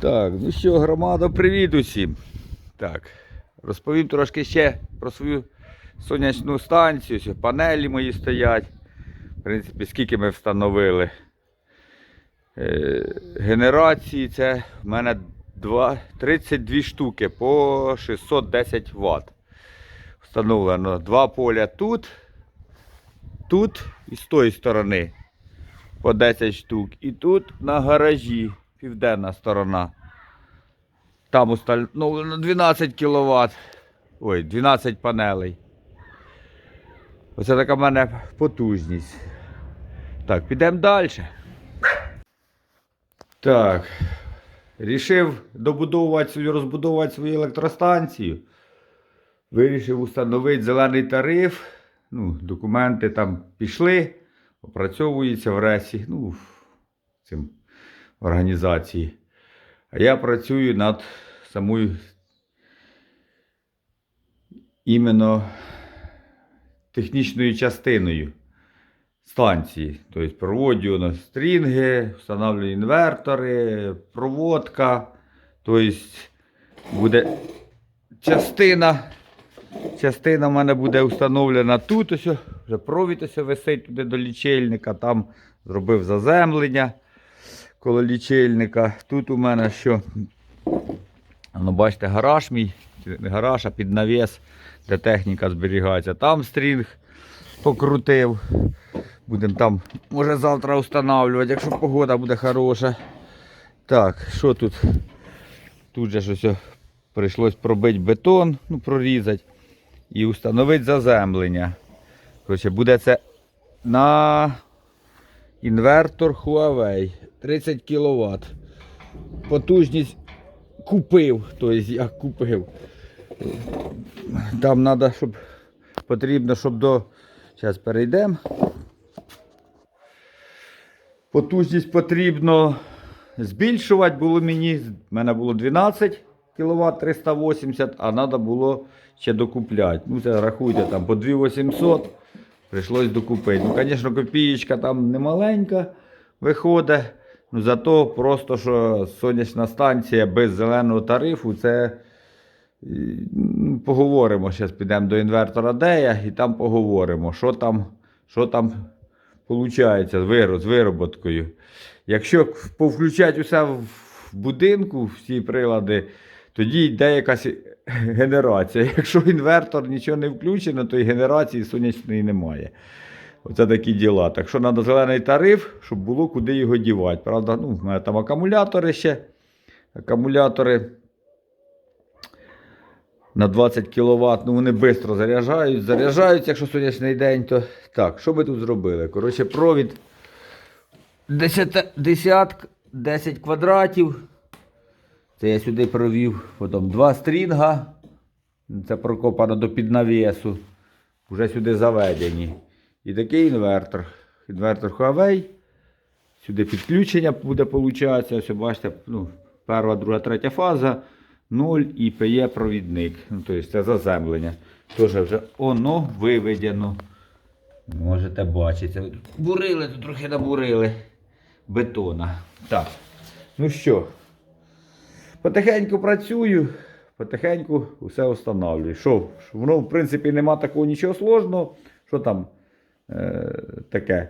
Так, ну що, громада, привіт усім. Так, розповім трошки ще про свою сонячну станцію. Ось Панелі мої стоять. В принципі, скільки ми встановили. Е, генерації це в мене два- 32 штуки по 610 Вт. Встановлено два поля тут, тут і з тої сторони по 10 штук. І тут на гаражі південна сторона. Там установлено 12 кВт. Ой, 12 панелей. Оце така в мене потужність. Так, підемо далі. Так. Рішив добудовувати розбудовувати свою електростанцію. Вирішив установити зелений тариф. Ну, документи там пішли, опрацьовуються в РЕСі, ну, цим організації. А я працюю над самою іменно технічною частиною станції. Тобто проводжу на стрінги, встановлюю інвертори, проводка. Тобто буде частина. Частина в мене буде встановлена тут. Ось, вже провід ось висить туди до лічильника. Там зробив заземлення коло лічильника. Тут у мене що? Ну, бачите, гараж мій, гараж, а під навіс, де техніка зберігається. Там стрінг покрутив. Будемо там, може завтра встановлювати, якщо погода буде хороша. Так, що тут? Тут же щось прийшлось пробити бетон, ну, прорізати і встановити заземлення. Коротше, буде це на інвертор Huawei 30 кВт. Потужність купив, тобто я купив. Там треба, щоб потрібно, щоб до. Зараз перейдемо. Потужність потрібно збільшувати було мені. В мене було 12 кВт 380, а треба було ще докупляти. Ну, це рахуйте там по 2800. Прийшлось докупити. Ну, звісно, копієчка там не маленька виходить. Ну, зато просто що сонячна станція без зеленого тарифу, це ну, поговоримо. Зараз підемо до інвертора Дея і там поговоримо, що там, що там виходить з вироботкою. Якщо повключати усе в будинку, всі прилади, тоді йде якась генерація. Якщо інвертор нічого не включено, то і генерації сонячної немає. Оце такі діла. Так що треба зелений тариф, щоб було куди його дівати. Правда, ну, в мене там акумулятори ще. Акумулятори на 20 кВт, ну вони швидко заряджають. Заряджаються, якщо сонячний день, то так, що ми тут зробили? Коротше, провід 10, 10, 10 квадратів. Це я сюди провів. Потім два стрінга. Це прокопано до піднавісу. Вже сюди заведені. І такий інвертор. Інвертор Huawei. Сюди підключення буде получатися. Ось бачите, ну, перша, друга, третя фаза. 0 і ПЄ провідник. Ну, тобто це заземлення. Теж вже воно виведено. Можете бачити. Бурили, тут трохи набурили бетона. Так. Ну що, потихеньку працюю, потихеньку все встановлюю. Що, воно, в принципі, нема такого нічого сложного. Що там е, таке?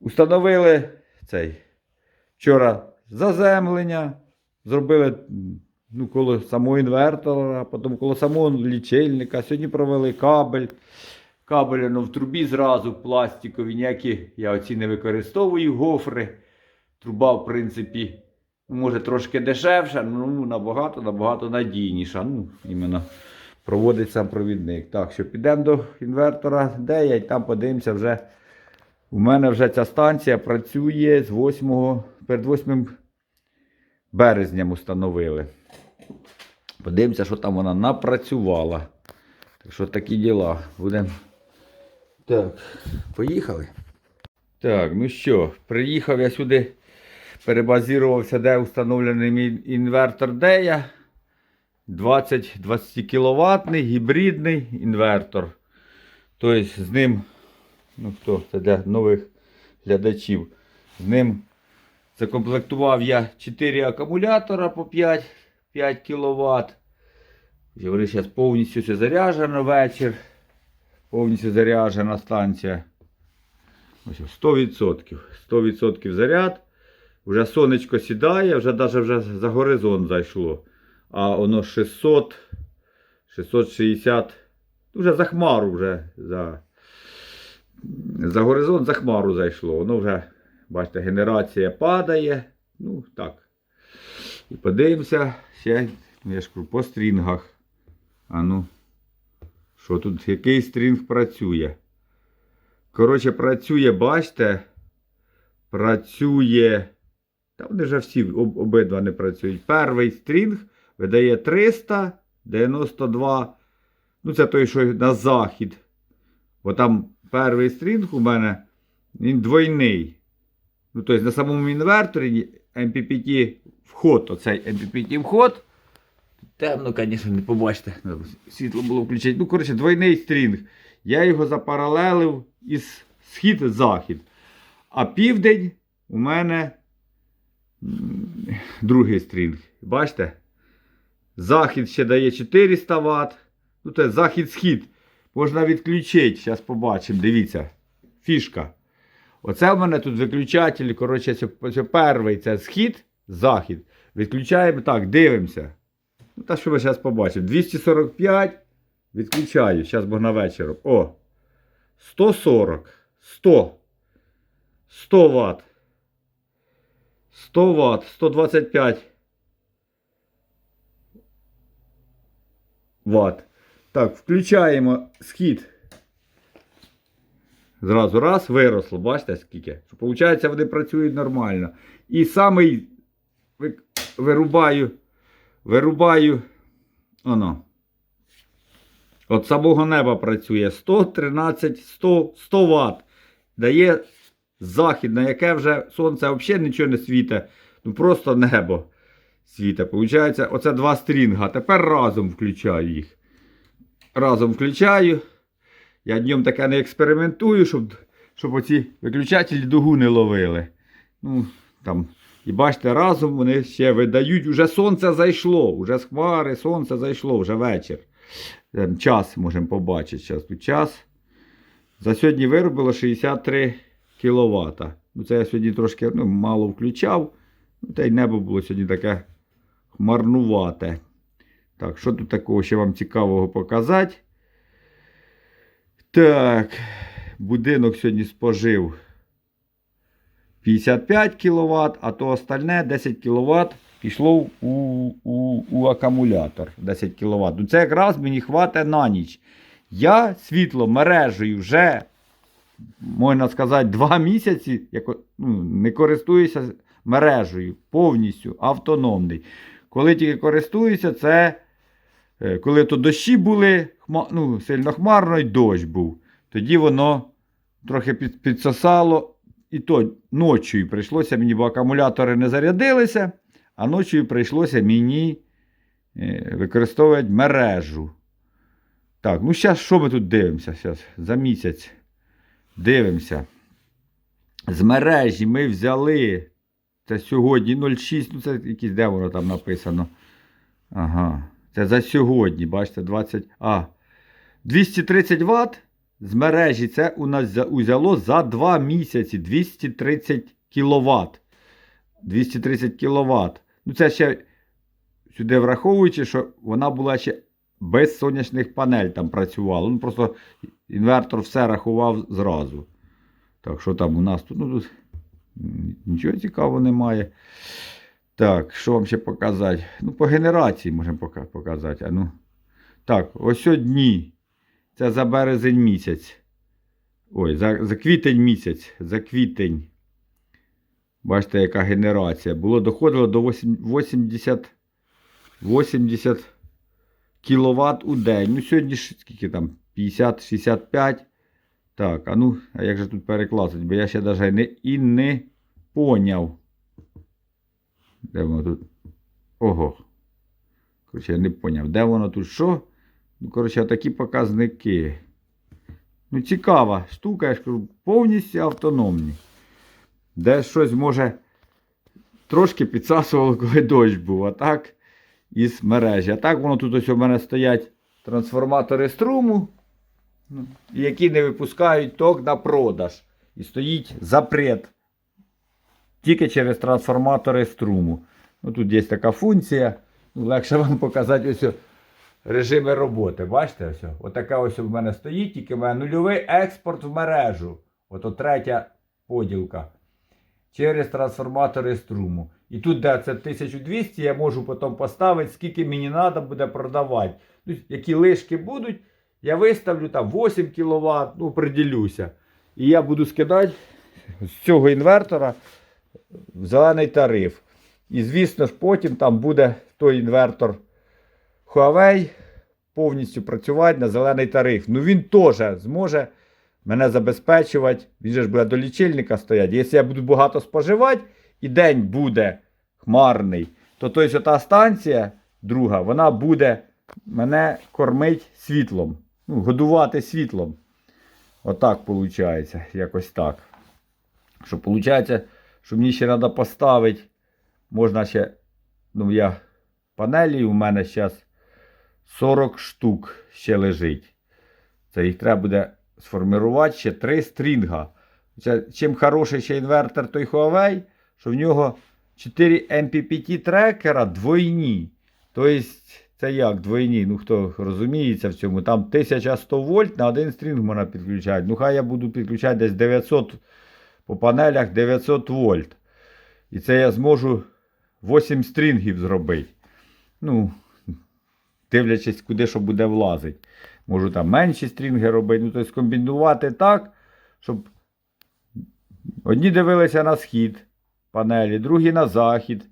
Установили цей. Вчора заземлення. Зробили ну, коло самого інвертора, потім коло самого лічильника. Сьогодні провели кабель. Кабель ну, в трубі зразу пластикові, ніякі я оці не використовую гофри. Труба, в принципі, може трошки дешевша, ну набагато, набагато надійніша. Ну, іменно проводить сам провідник. Так, що підемо до інвертора, де я і там подивимося вже. У мене вже ця станція працює з 8, перед 8 березням установили. Подивимося, що там вона напрацювала. Так що такі діла. Будемо. Так, поїхали. Так, ну що, приїхав я сюди, перебазірувався, де встановлений мій інвертор Дея. 20 20 кВт гібридний інвертор. Тобто з ним, ну хто, це для нових глядачів, з ним Закомплектував я 4 акумулятора по 5, 5 кВт. Вони зараз повністю все заряджено вечір. Повністю заряджена станція. Ось 100%. 100% заряд. Вже сонечко сідає, вже навіть вже за горизонт зайшло. А воно 600, 660. Вже за хмару вже. За, за горизонт за хмару зайшло. Воно вже, бачите, генерація падає. Ну, так. І подивимося ще, я по стрінгах. А ну, що тут, який стрінг працює? Коротше, працює, бачите, працює. Та вони вже всі об, обидва не працюють. Перший стрінг видає 392. Ну, це той, що на захід. Бо там перший стрінг у мене він двойний. Ну, тобто на самому інверторі MPPT вход, оцей MPPT вход. Темно, звісно, не побачите. Світло було включити. Ну, коротше, двойний стрінг. Я його запаралелив із схід-захід. А південь у мене другий стрінг. Бачите? Захід ще дає 400 Вт. Ну, це захід-схід. Можна відключити. Зараз побачимо. Дивіться. Фішка. Оце в мене тут виключатель. Коротше, це, перший це схід, захід. Відключаємо так, дивимося. Ну, та що ви зараз побачимо? 245. Відключаю. Зараз бо на вечір. О! 140. 100. 100 Вт. 100 Вт. 125 Вт. Так, включаємо схід. Зразу раз виросло, бачите скільки? Що, виходить, вони працюють нормально. І самий вирубаю, вирубаю, оно. От самого неба працює 113, 100, 100 Вт. Дає захід, на яке вже сонце взагалі нічого не світить. Ну просто небо світить. Получається, оце два стрінга. Тепер разом включаю їх. Разом включаю. Я днем таке не експериментую, щоб, щоб оці виключателі дугу не ловили. Ну, там, і бачите, разом вони ще видають. Уже сонце зайшло, уже з хмари, сонце зайшло, вже вечір. Ем, Час можемо побачити. Зараз тут час. За сьогодні виробило 63 кВт. Ну, це я сьогодні трошки ну, мало включав. Ну, та й небо було сьогодні таке хмарнувате. Так, що тут такого ще вам цікавого показати? Так, будинок сьогодні спожив 55 кВт, а то остальне 10 кВт пішло у, у, у акумулятор 10 кВт. Ну це якраз мені хватить на ніч. Я світло мережею вже, можна сказати, 2 місяці як, ну, не користуюся мережею повністю автономний. Коли тільки користуюся, це е, коли то дощі були, ну, сильно хмарно і дощ був. Тоді воно трохи під, підсосало. І то ночі прийшлося мені, бо акумулятори не зарядилися, а ночі прийшлося мені е, використовувати мережу. Так, ну зараз що ми тут дивимося? Зараз, за місяць дивимося. З мережі ми взяли. Це сьогодні 0,6, ну це якісь, де воно там написано. Ага. Це за сьогодні, бачите, 20. А. 230 Вт з мережі це у нас узяло за 2 місяці 230 кВт. 230 кВт. Ну, це ще сюди враховуючи, що вона була ще без сонячних панель там працювала. Ну, просто інвертор все рахував зразу. Так, що там у нас тут? Ну, тут нічого цікавого немає. Так, що вам ще показати? Ну, по генерації можемо показати. А ну. Так, ось дні. Це за березень місяць. Ой, за, за квітень місяць. За квітень. Бачите, яка генерація. Було доходило до 80, 80 кВт у день. Ну, сьогодні ж скільки там? 50-65. Так, а ну, а як же тут перекласти? Бо я ще навіть не, і не поняв. Де воно тут? Ого. Коротше, я не поняв, де воно тут що? Ну, коротше, такі показники. Ну, цікава штука, я ж кажу, повністю автономні. Де щось може трошки підсасувало, коли дощ був, а так із мережі. А так воно тут ось у мене стоять трансформатори струму, які не випускають ток на продаж. І стоїть запрет. Тільки через трансформатори струму. Ну, тут є така функція. Ну, легше вам показати ось режими роботи. Бачите, ось. о? Отака ось у мене стоїть, тільки в мене нульовий експорт в мережу. Ото третя поділка. Через трансформатори струму. І тут, де це 1200, я можу потім поставити, скільки мені треба буде продавати. Ну, які лишки будуть, я виставлю там 8 кВт, ну, приділюся. І я буду скидати з цього інвертора зелений тариф. І звісно ж, потім там буде той інвертор Huawei повністю працювати на зелений тариф. Ну він теж зможе мене забезпечувати. Він же ж буде до лічильника стояти. Якщо я буду багато споживати і день буде хмарний, то тобто та станція друга, вона буде мене кормити світлом. Ну, годувати світлом. Отак виходить, якось так. Що виходить, що мені ще треба поставити, можна ще, ну я панелі у мене зараз 40 штук ще лежить. Це їх треба буде сформувати ще 3 стрінга. Це, чим хороший ще інвертор той Huawei, що в нього 4 MPPT трекера двойні. Тобто, це як двойні? Ну хто розуміється в цьому, там 1100 вольт на один стрінг можна підключати. Ну хай я буду підключати десь 900 по панелях 900 вольт. І це я зможу 8 стрінгів зробити. Ну, дивлячись, куди що буде влазити. Можу там менші стрінги робити. Ну, тобто комбінувати так, щоб одні дивилися на схід панелі, другі на захід,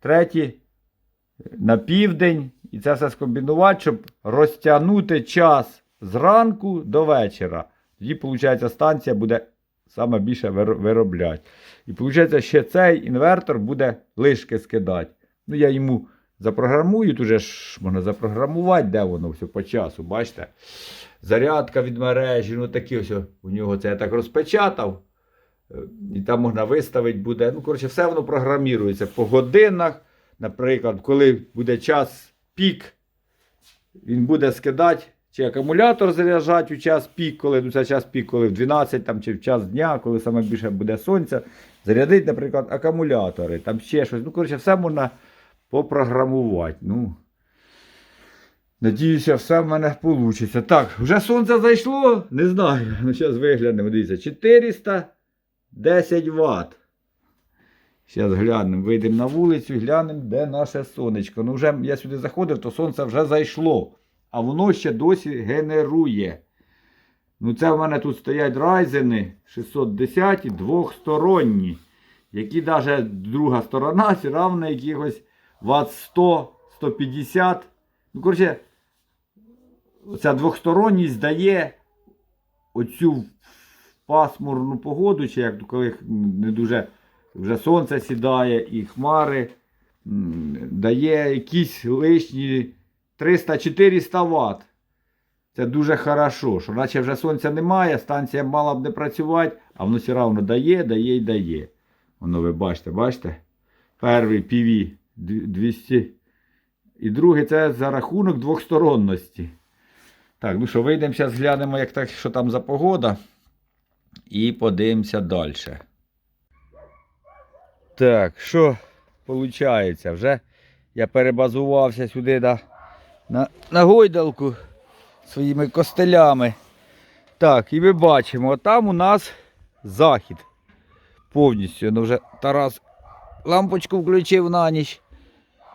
треті на південь. І це все скомбінувати, щоб розтягнути час зранку до вечора. Тоді, виходить, станція буде саме більше виробляти. І виходить, ще цей інвертор буде лишки скидати. Ну, я йому запрограмую, тут же ж можна запрограмувати, де воно все по часу, бачите? Зарядка від мережі, ну такі ось у нього це я так розпечатав. Е, І там можна виставити буде. Ну, коротше, все воно програмірується по годинах. Наприклад, коли буде час пік, він буде скидати, чи акумулятор заряджати у час пік, коли ну, це час пік, коли в 12 там, чи в час дня, коли саме більше буде сонця. Зарядити, наприклад, акумулятори, там ще щось. Ну, коротше, все можна попрограмувати. Ну, Надіюся, все в мене вийде. Так, вже сонце зайшло? Не знаю. Ну, зараз виглянемо. Дивіться, 410 Вт. Зараз глянемо, вийдемо на вулицю глянемо, де наше сонечко. Ну, вже я сюди заходив, то сонце вже зайшло. А воно ще досі генерує. Ну, це в мене тут стоять райзени 610 двохсторонні, які навіть друга сторона все равно якихось Вт 100, 150. Ну, коротше, ця двохсторонність дає оцю пасмурну погоду, чи як коли не дуже вже сонце сідає і хмари, дає якісь лишні 300-400 Вт. Це дуже хорошо, що наче вже сонця немає, станція мала б не працювати, а воно все одно дає, дає і дає. Воно ви бачите, бачите? Перший PV 200. І другий це за рахунок двохсторонності. Так, ну що, вийдемо зараз глянемо, як так, що там за погода. І подивимося далі. Так, що виходить? Вже я перебазувався сюди на, на, на гойдалку своїми костелями. Так, і ми бачимо, там у нас захід. Повністю. Ну вже Тарас лампочку включив на ніч.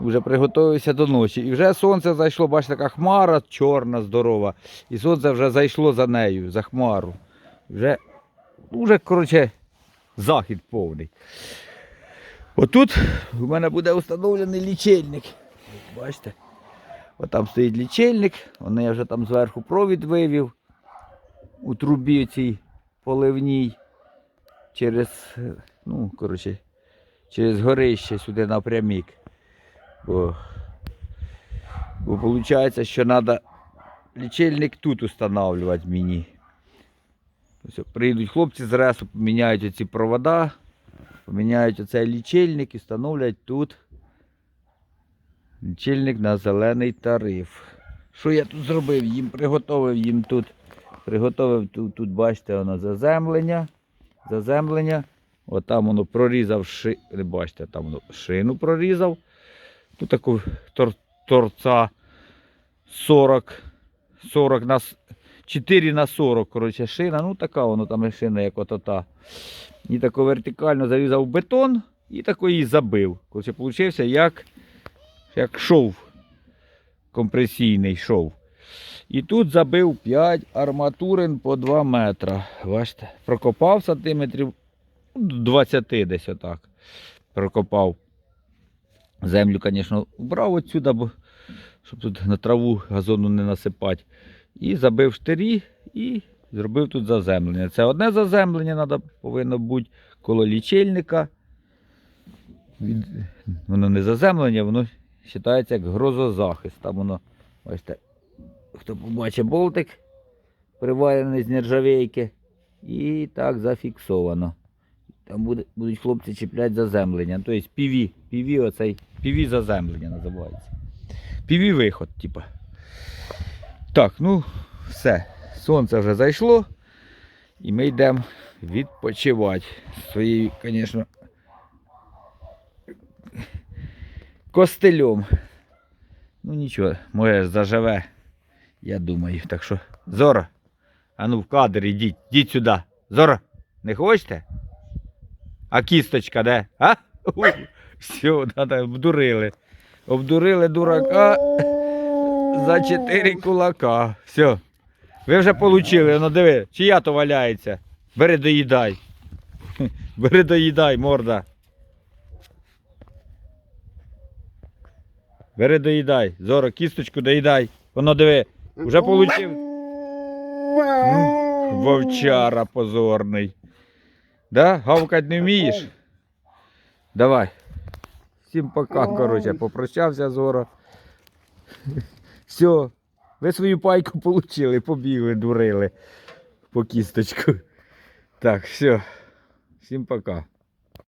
Вже приготувався до ночі. І вже сонце зайшло, бачите, така хмара чорна, здорова. І сонце вже зайшло за нею, за хмару. Вже, вже коротше, захід повний. Отут у мене буде встановлений лічильник. Бачите? От там стоїть лічильник, Воно я вже там зверху провід вивів у трубі цій поливній через, ну, коротше, через горище сюди напрямік. Бо, бо виходить, що треба лічильник тут встановлювати мені. Ось, прийдуть хлопці з ресу, поміняють оці провода Поміняють оцей лічильник і встановлять тут лічильник на зелений тариф. Що я тут зробив? Їм приготовив їм тут. Приготовив тут, тут бачите, воно заземлення. Заземлення. От там воно прорізав ши... Не бачите, там воно шину прорізав. Тут таку тор... торця 40, 40 на 4 на 40, коротше, шина. Ну така воно там шина, як ото та. І тако вертикально зарізав бетон і тако її забив. Коротше, получився як, як шов. Компресійний шов. І тут забив 5 арматурин по 2 метра. Бачите, прокопав сантиметрів ну, 20 десь отак. Прокопав. Землю, звісно, вбрав отсюди, бо щоб тут на траву газону не насипати. І забив штирі і зробив тут заземлення. Це одне заземлення надо, повинно бути коло лічильника. Від... Воно не заземлення, воно вважається як грозозахист. Там воно, бачите, хто побачить болтик, приварений з нержавейки. І так зафіксовано. Там буде, будуть хлопці чіпляти заземлення. Тобто піві, піві оцей, піві заземлення називається. Піві виход, типа. Так, ну, все. Сонце вже зайшло. І ми йдемо відпочивати. Своєю, звісно, костелем. Ну нічого, моє заживе, я думаю. Так що, Зора, а ну в кадр ідіть, ідіть сюди. Зора, не хочете? А кісточка де? А? Все, обдурили. Обдурили дурака за чотири кулака. Все. Ви вже получили, ну диви, чия то валяється. Бери доїдай. Бери доїдай, морда. Бери доїдай. Зоро, кісточку доїдай. Воно диви. Вже получив. Ну, вовчара позорний. Да? Гавкать не вмієш? Давай. Всім пока, коротше, попрощався Зоро. Все. Ви свою пайку отримали, побігли, дурили по кісточку. Так, все. Всім пока.